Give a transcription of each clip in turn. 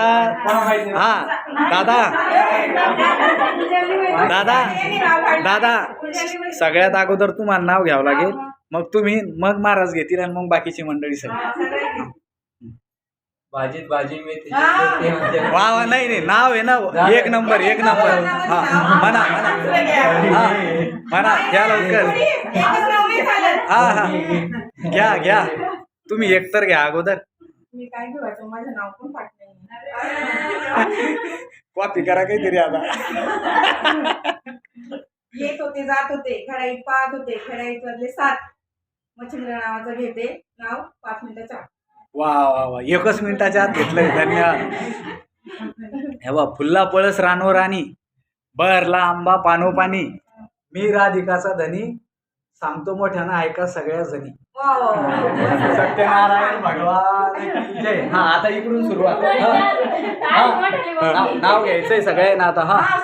हा दादा. दादा दादा सगळ्यात अगोदर तुम्हाला नाव घ्यावं लागेल. मग तुम्ही मग महाराज घेतील आणि मग बाकीची मंडळी सगळी. भाजीत भाजी मेथी ते वा वा नाही नाही नाव आहे ना एक नंबर एक नंबर. हा म्हणा म्हणा. हा म्हणा घ्या लवकर. हा हा. घ्या घ्या. तुम्ही एकतर घ्या अगोदर. मी काय घेवायचं माझं नाव पण कॉपी करा काहीतरी आता. येत होते जात होते खडाईत पाहत होते खडाईतले सात. मच्छिंद्र नावाचं घेते. नाव पाच मिनिटाच्या वा वा वा. एकच मिनिटाच्या आत घेतलंय. धन्यवाद. हे बा फुल्ला पळस रानो राणी बरला आंबा पानो पाणी मी राधिकाचा धनी सांगतो मोठ्यानं ऐका सगळ्या जणी वा वा वा. सत्यनारायण भगवान जय. हा आता इकडून सुरुवात. हा. हा. नाव- घ्यायचंय सगळ्यांना आता हा. हा.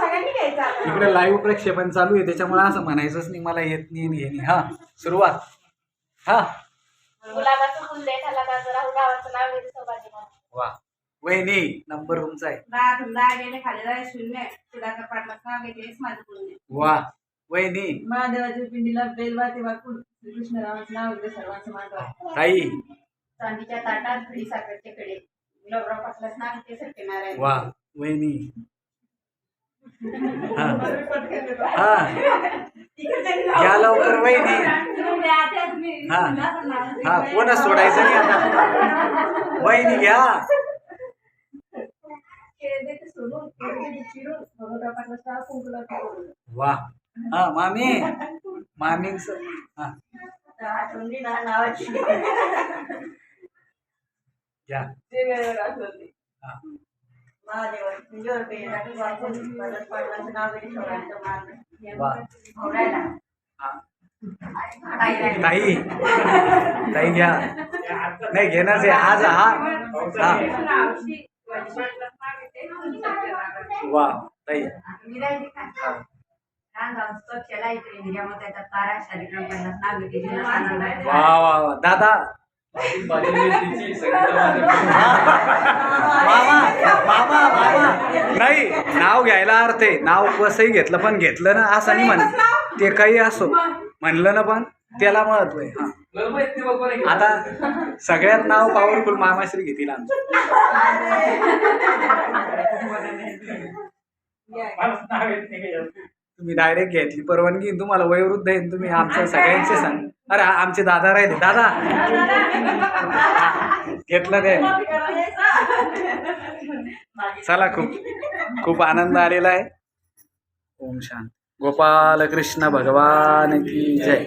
इकडे लाईव्ह प्रक्षेपण चालू आहे त्याच्यामुळे असं म्हणायचंच नाही मला येत नाही हे हा सुरुवात. हा. वा. वहिनी नंबर तुमचा आहे. वा. वहिनी. महादेवाच्या पिंडीला बेलवाते वाकून श्रीकृष्णरावाचं नाव घेते सर्वांचं माझं ताई. चांदीच्या ताटात साखरचे कडे गुलाबराव पाटलाच नाव घेते सत्यनारायण वा वहिनी. हा. हा. घ्या लवकर वहिनी. हा. हा कोणच सोडायचं नाही आता. वहिनी घ्या. वा. हा मामी. मामीच हा. घ्या. हा. वा. हा. ताई. ताई घ्या. नाही घेणार आहे. आज हा. हा. वा. ताई. वा वा वा. दादा. मामा मामा मामा नाही नाव घ्यायला अर्थ. आहे नाव कसंही घेतलं पण घेतलं ना असं नाही म्हण ते काही असो. म्हणलं ना पण त्याला महत्त्व आहे हा. आता सगळ्यात नाव पॉवरफुल मामाश्री घेतील आमचं. तुम्ही डायरेक्ट घेतली. परवानगी तुम्हाला. वयोवृद्ध आहे तुम्ही. आमच्या सगळ्यांचे सांग. अरे आमचे दादा राहिले. दादा! घेतलं ते. चला खूप खूप आनंद आलेला आहे. ओम शांत. गोपाल कृष्ण भगवान की जय.